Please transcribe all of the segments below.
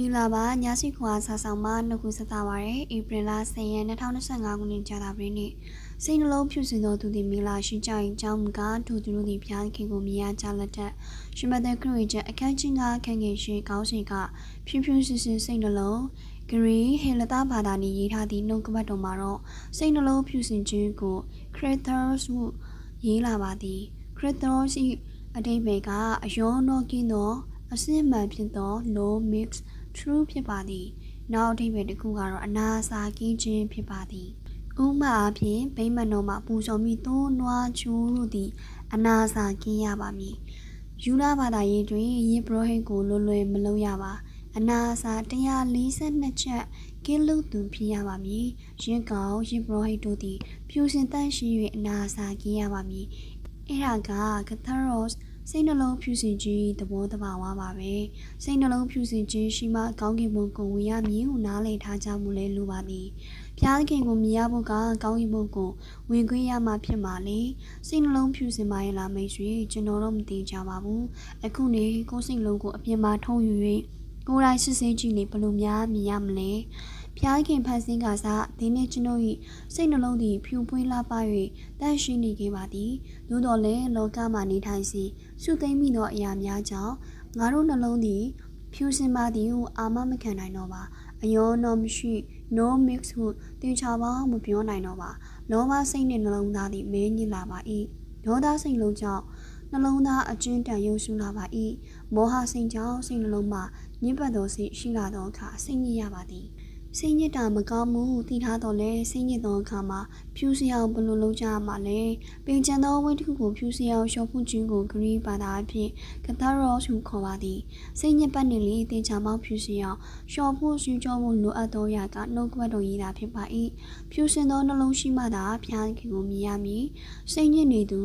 မင်္ဂလာပါညစီခွာဆာဆောင်မနှုတ်ခုဆက်တာပါရယ်ဧပြီလ10ရက်2025ခုနှစ်ကြာတာပြည်နေ့စိတ်နှလုံးဖြူစင်သောသူသည်မင်္ဂလာရှိကြရင်ကြောင်းကထိုသူတို့သည်ဘုရားခင်ကိုမြင်ရကြလက်ထက်ရှင်မသက်ခရစ်ချက်အခန်းချင်းကခန့်ငယ်ရှိကောင်းစီကဖြူဖြူစင်စင်စိတ်နှလုံးဂရီဟေလတာဘာသာနီရေးထားသည့်နှုတ်ကပတ်တော်မှာတော့စိတ်နှလုံးဖြူစင်ခြင်းကို creators ဟုရေးလာပါသည် creators ၏အတိတ်ဘယ်ကအယောနောကင်းသောအစစ်မှန်ဖြစ်သော low mix true ဖြစ်ပါသည်။နောက်အဓိပ္ပာယ်တစ်ခုကတော့အနာစာကင်းခြင်းဖြစ်ပါသည်။ဥပမာအဖြစ်ဗိမ္မာန်တော်မှာပူဇော်မိသိုးနွားချိုးတို့သည် အနာစာကင်းရပါမည်။ယူနာဘာသာရေးတွင်ယေဘရဟိတ်ကိုလွယ်လွယ်မလုပ်ရပါ။အနာစာ142ချက်ကင်းလို့သူဖြစ်ရပါမည်။ရင်ကောင်ယေဘရဟိတ်တို့သည် ဖြူစင်တန့်ရှိ၍အနာစာကင်းရပါမည်။အဲ့ဒါက Catharos စိတ်နှလုံးဖြူစင်ခြင်းသဘောတဘာဝပါပဲစိတ်နှလုံးဖြူစင်ခြင်းရှိမှကောင်းကင်ဘုံကိုဝင်ရမည်ဟုနားလည်ထားကြမှုလဲလိုပါသည်ဖျားခင်ကိုမြင်ရဖို့ကကောင်းကင်ဘုံကိုဝင်ခွင့်ရမှဖြစ်မှာလေစိတ်နှလုံးဖြူစင်ပါရဲ့လားမိတ်ဆွေကျွန်တော်တို့မသိကြပါဘူးအခုနေကိုယ်စိတ်လုံးကိုအပြင်မှာထုံယူ၍ကိုယ်တိုင်စစ်ဆေးကြည့်နေဘယ်လိုများမြင်ရမလဲ ဖျားခင်ဖန်ဆင်းကစားဒီနေ့ကျွန်ုပ်၏စိတ်နှလုံးသည်ဖြူပွေးလာပါ၍တန့်ရှိနေခဲ့ပါသည်သို့တော်လည်းလောကမှာနေထိုင်စီစုသိမ့်မိသောအရာများကြောင့်ငါတို့နှလုံးသည်ဖြူစင်ပါသည်ဟုအာမမခံနိုင်တော့ပါအယောနောမရှိ no mix ဟုတင်ချပါမပြောနိုင်တော့ပါလောဘစိတ်နှင့်နှလုံးသားသည်မဲညစ်လာပါ၏ဒေါသစိတ်လုံးကြောင့်နှလုံးသားအကျဉ်းတန်ရုပ်ရှုလာပါ၏မောဟစိတ်ကြောင့်စိတ်နှလုံးမှာညစ်ပတ်သောစိတ်ရှိလာသောအခါစိတ်ညစ်ရပါသည် စိတ်ညစ်တာမကောင်းမှုသိထားတော့လဲစိတ်ညစ်သောအခါမှာဖြူစရာဘယ်လိုလုပ်ကြရမှာလဲပင်ကျန်သောဝိတ္ထုကိုဖြူစရာရှော့ဖို့ခြင်းကိုဂရီဘာသာအဖြစ်ကသာရော့ဟုခေါ်ပါသည်စိတ်ညစ်ပတ်နေလေတင်ချာမောက်ဖြူစရာရှော့ဖို့ရှင်းကြောမှုလိုအပ်သောရာကနှုတ်ကပတ်တော်ရေးတာဖြစ်ပါ၏ဖြူစင်သောနှလုံးရှိမှသာဖျားခင်ကိုမြင်ရမည်စိတ်ညစ်နေသူ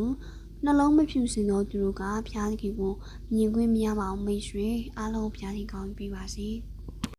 နှလုံးမဖြူစင်သောသူတို့ကဖျားခင်ကိုမြင်ခွင့်မရပါအောင်မိတ်ဆွေအားလုံးဖျားခင်ကောင်းပြပါစေ။